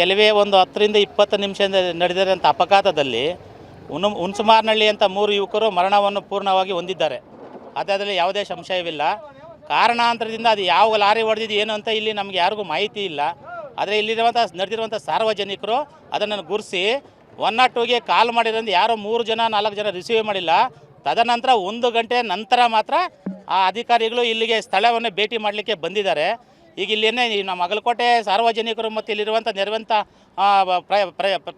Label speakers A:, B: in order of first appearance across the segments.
A: ಕೆಲವೇ ಒಂದು ಹತ್ತರಿಂದ ಇಪ್ಪತ್ತು ನಿಮಿಷದಿಂದ ನಡೆದಿರುವಂಥ ಅಪಘಾತದಲ್ಲಿ ಉನು ಹುಣಸುಮಾರ್ನಹಳ್ಳಿ ಅಂತ ಮೂರು ಯುವಕರು ಮರಣವನ್ನು ಪೂರ್ಣವಾಗಿ ಹೊಂದಿದ್ದಾರೆ. ಅದರಲ್ಲಿ ಯಾವುದೇ ಸಂಶಯವಿಲ್ಲ. ಕಾರಣಾಂತರದಿಂದ ಅದು ಯಾವ ಲಾರಿ ಹೊಡೆದಿದ್ದು ಏನು ಅಂತ ಇಲ್ಲಿ ನಮಗೆ ಯಾರಿಗೂ ಮಾಹಿತಿ ಇಲ್ಲ. ಆದರೆ ಇಲ್ಲಿರುವಂಥ ನಡೆದಿರುವಂಥ ಸಾರ್ವಜನಿಕರು ಅದನ್ನು ಗುರುಸಿ ಒನ್ ನಾಟ್ ಟೂಗೆ ಕಾಲ್ ಮಾಡಿರೋದ್ರಿಂದ ಯಾರೋ ಮೂರು ಜನ, ನಾಲ್ಕು ಜನ ರಿಸೀವ್ ಮಾಡಿಲ್ಲ. ತದನಂತರ ಒಂದು ಗಂಟೆ ನಂತರ ಮಾತ್ರ ಆ ಅಧಿಕಾರಿಗಳು ಇಲ್ಲಿಗೆ ಸ್ಥಳವನ್ನು ಭೇಟಿ ಮಾಡಲಿಕ್ಕೆ ಬಂದಿದ್ದಾರೆ. ಈಗ ಇಲ್ಲೇನೇ ಈ ನಮ್ಮ ಅಗಲಕೋಟೆ ಸಾರ್ವಜನಿಕರು ಮತ್ತು ಇಲ್ಲಿರುವಂಥ ನೆರವಂಥ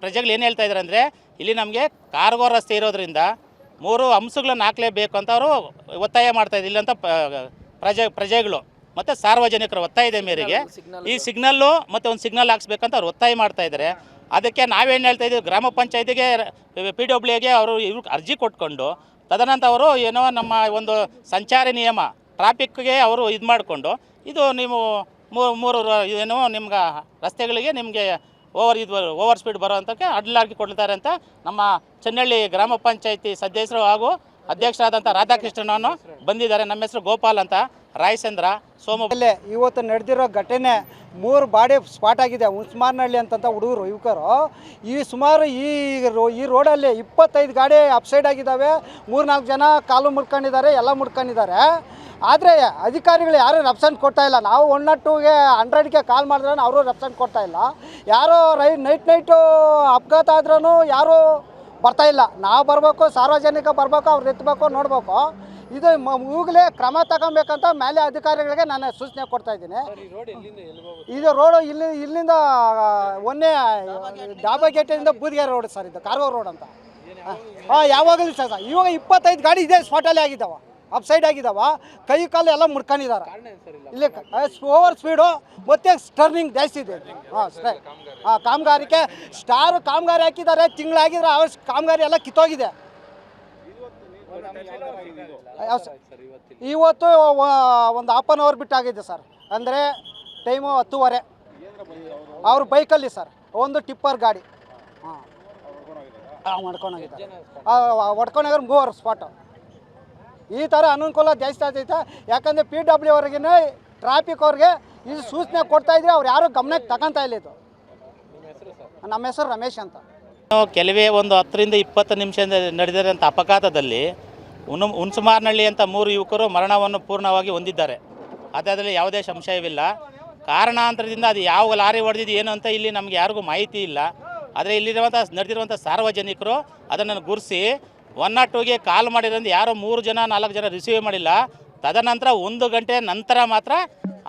A: ಪ್ರಜೆಗಳು ಏನು ಹೇಳ್ತಾ ಇದ್ದಾರೆ ಅಂದರೆ ಇಲ್ಲಿ ನಮಗೆ ಕಾರ್ಗೋ ರಸ್ತೆ ಇರೋದ್ರಿಂದ ಮೂರು ಅಂಶಗಳನ್ನು ಹಾಕಲೇಬೇಕು ಅಂತ ಅವರು ಒತ್ತಾಯ ಮಾಡ್ತಾ ಇದ್ದಾರೆ. ಇಲ್ಲಂತ ಪ್ರಜೆ ಪ್ರಜೆಗಳು ಮತ್ತು ಸಾರ್ವಜನಿಕರ ಒತ್ತಾಯದ ಮೇರೆಗೆ. ಈ ಸಿಗ್ನಲ್ಲು ಮತ್ತು ಒಂದು ಸಿಗ್ನಲ್ ಹಾಕ್ಸ್ಬೇಕಂತ ಅವ್ರು ಒತ್ತಾಯ ಮಾಡ್ತಾ ಇದ್ದಾರೆ. ಅದಕ್ಕೆ ನಾವೇನು ಹೇಳ್ತಾ ಇದ್ದೀವಿ ಗ್ರಾಮ ಪಂಚಾಯತಿಗೆ ಪಿ ಡಬ್ಲ್ಯೂಗೆ ಅವರು ಇವ್ರು ಅರ್ಜಿ ಕೊಟ್ಕೊಂಡು ತದನಂತರ ಅವರು ಏನೋ ನಮ್ಮ ಒಂದು ಸಂಚಾರಿ ನಿಯಮ ಟ್ರಾಫಿಕ್ಗೆ ಅವರು ಇದು ಮಾಡಿಕೊಂಡು ಇದು ನೀವು ಮೂರು ಏನು ನಿಮ್ಗೆ ರಸ್ತೆಗಳಿಗೆ ನಿಮಗೆ ಓವರ್ ಇದು ಓವರ್ ಸ್ಪೀಡ್ ಬರೋವಂಥಕ್ಕೆ ಅಡ್ಲಾಗಿ ಕೊಡ್ತಾರೆ ಅಂತ ನಮ್ಮ ಚೆನ್ನಳ್ಳಿ ಗ್ರಾಮ ಪಂಚಾಯತಿ ಸದಸ್ಯರು ಹಾಗೂ ಅಧ್ಯಕ್ಷರಾದಂಥ ರಾಧಾಕೃಷ್ಣನನ್ನು ಬಂದಿದ್ದಾರೆ. ನಮ್ಮ ಹೆಸರು ಗೋಪಾಲ್ ಅಂತ. ರಾಯಚಂದ್ರ, ಸೋಮ
B: ಅಲ್ಲೇ ಇವತ್ತು ನಡೆದಿರೋ ಘಟನೆ ಮೂರು ಬಾಡಿ ಸ್ಪಾಟ್ ಆಗಿದೆ. ಉಸ್ಮಾನಹಳ್ಳಿ ಅಂತಂಥ ಹುಡುಗರು, ಯುವಕರು. ಈ ಸುಮಾರು ಈ ಈ ರೋಡಲ್ಲಿ ಇಪ್ಪತ್ತೈದು ಗಾಡಿ ಅಪ್ಸೈಡ್ ಆಗಿದ್ದಾವೆ. ಮೂರು ನಾಲ್ಕು ಜನ ಕಾಲು ಮುಡ್ಕೊಂಡಿದ್ದಾರೆ, ಎಲ್ಲ ಮುಡ್ಕೊಂಡಿದ್ದಾರೆ. ಆದರೆ ಅಧಿಕಾರಿಗಳು ಯಾರೂ ರೆಪ್ಸೆಂಟ್ ಕೊಡ್ತಾ ಇಲ್ಲ. ನಾವು ಒನ್ ನಾಟ್ ಟೂಗೆ ಹಂಡ್ರೆಡ್ಗೆ ಕಾಲ್ ಮಾಡಿದ್ರೂ ಅವರು ರೆಪ್ಸೆಂಟ್ ಕೊಡ್ತಾ ಇಲ್ಲ. ಯಾರೋ ರೈ ನೈಟ್ ನೈಟು ಅಪಘಾತ ಆದ್ರೂ ಯಾರೂ ಬರ್ತಾ ಇಲ್ಲ. ನಾವು ಬರಬೇಕು, ಸಾರ್ವಜನಿಕ ಬರಬೇಕು, ಅವ್ರು ಎತ್ತಬೇಕು ನೋಡಬೇಕು. ಇದು ಈಗಲೇ ಕ್ರಮ ತಗೊಬೇಕಂತ ಮೇಲೆ ಅಧಿಕಾರಿಗಳಿಗೆ ನಾನು ಸೂಚನೆ ಕೊಡ್ತಾ ಇದ್ದೀನಿ. ಇದು ರೋಡು ಇಲ್ಲಿ, ಇಲ್ಲಿಂದ ಒಂದೇ, ಡಾಬಾ ಗೇಟಿಂದ ಬೂದಿಗೆರೆ ರೋಡ್ ಸರ್ ಇದು ಕಾರ್ಗೋ ರೋಡ್ ಅಂತ. ಹಾಂ, ಯಾವಾಗಲೂ ಸರ್, ಇವಾಗ ಇಪ್ಪತ್ತೈದು ಗಾಡಿ ಇದೇ ಸ್ಪಾಟಲ್ಲೇ ಆಗಿದ್ದಾವ. ಅಪ್ ಆಗಿದಾವ. ಕೈ ಕಾಲು ಎಲ್ಲ ಮುಡ್ಕೊಂಡಿದ್ದಾರೆ ಇಲ್ಲಿ? ಓವರ್ ಸ್ಪೀಡು ಮತ್ತೆ ಟರ್ನಿಂಗ್ ಜಾಸ್ತಿ ಇದೆ. ಹಾಂ ಹಾಂ ಕಾಮಗಾರಿಕೆ ಸ್ಟಾರ್ ಕಾಮಗಾರಿ ಹಾಕಿದ್ದಾರೆ. ತಿಂಗಳಾಗಿದ್ರೆ ಅವ್ರ ಕಾಮಗಾರಿ ಎಲ್ಲ ಕಿತ್ತೋಗಿದೆ. ಇವತ್ತು ಒಂದು ಹಾಫ್ ಆನ್ ಅವರ್ ಬಿಟ್ಟಾಗಿದೆ ಸರ್. ಅಂದರೆ ಟೈಮು ಹತ್ತುವರೆ. ಅವ್ರ ಬೈಕಲ್ಲಿ ಸರ್. ಒಂದು ಟಿಪ್ಪರ್ ಗಾಡಿ. ಹಾಂ. ಹಾಂ ಮಾಡ್ಕೊಂಡೋಗಿದ್ದಾರೆ ಹೊಡ್ಕೊಂಡೋಗ್ರೆ ಮೂವರು ಸ್ಪಾಟು ಈ ಥರ ಅನುಕೂಲ ಜಾಸ್ತಿ ಆಗ್ತೈತೆ. ಯಾಕಂದರೆ ಪಿ ಡಬ್ಲ್ಯೂ ಅವ್ರಿಗೆ ಟ್ರಾಫಿಕ್ ಅವ್ರಿಗೆ ಇದು ಸೂಚನೆ ಕೊಡ್ತಾ ಇದ್ರೆ ಅವ್ರು ಯಾರೂ ಗಮನಕ್ಕೆ ತಗೊಂತ ಇಲ್ಲ ಇದು. ನಮ್ಮ ಹೆಸರು ರಮೇಶ್ ಅಂತ.
A: ಕೆಲವೇ ಒಂದು ಹತ್ತರಿಂದ ಇಪ್ಪತ್ತು ನಿಮಿಷದಿಂದ ನಡೆದಿರೋಂಥ ಅಪಘಾತದಲ್ಲಿ ಉನು ಹುಣಸುಮಾರ್ನಹಳ್ಳಿ ಅಂತ ಮೂರು ಯುವಕರು ಮರಣವನ್ನು ಪೂರ್ಣವಾಗಿ ಹೊಂದಿದ್ದಾರೆ. ಅದರಲ್ಲಿ ಯಾವುದೇ ಸಂಶಯವಿಲ್ಲ. ಕಾರಣಾಂತರದಿಂದ ಅದು ಯಾವ ಲಾರಿ ಹೊಡೆದಿದ್ದು ಏನು ಅಂತ ಇಲ್ಲಿ ನಮಗೆ ಯಾರಿಗೂ ಮಾಹಿತಿ ಇಲ್ಲ. ಆದರೆ ಇಲ್ಲಿರುವಂಥ ನಡೆದಿರುವಂಥ ಸಾರ್ವಜನಿಕರು ಅದನ್ನು ಗುರುಸಿ ಒನ್ ನಾಟ್ ಟೂಗೆ ಕಾಲ್ ಮಾಡಿರೋದು ಯಾರೋ ಮೂರು ಜನ, ನಾಲ್ಕು ಜನ ರಿಸೀವ್ ಮಾಡಿಲ್ಲ. ತದನಂತರ ಒಂದು ಗಂಟೆ ನಂತರ ಮಾತ್ರ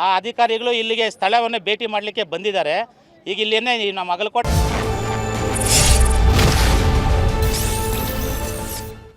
A: ಆ ಅಧಿಕಾರಿಗಳು ಇಲ್ಲಿಗೆ ಸ್ಥಳವನ್ನು ಭೇಟಿ ಮಾಡಲಿಕ್ಕೆ ಬಂದಿದ್ದಾರೆ. ಈಗ ಇಲ್ಲೇನೇ ನಮ್ಮ ಅಗಲಕೋಟೆ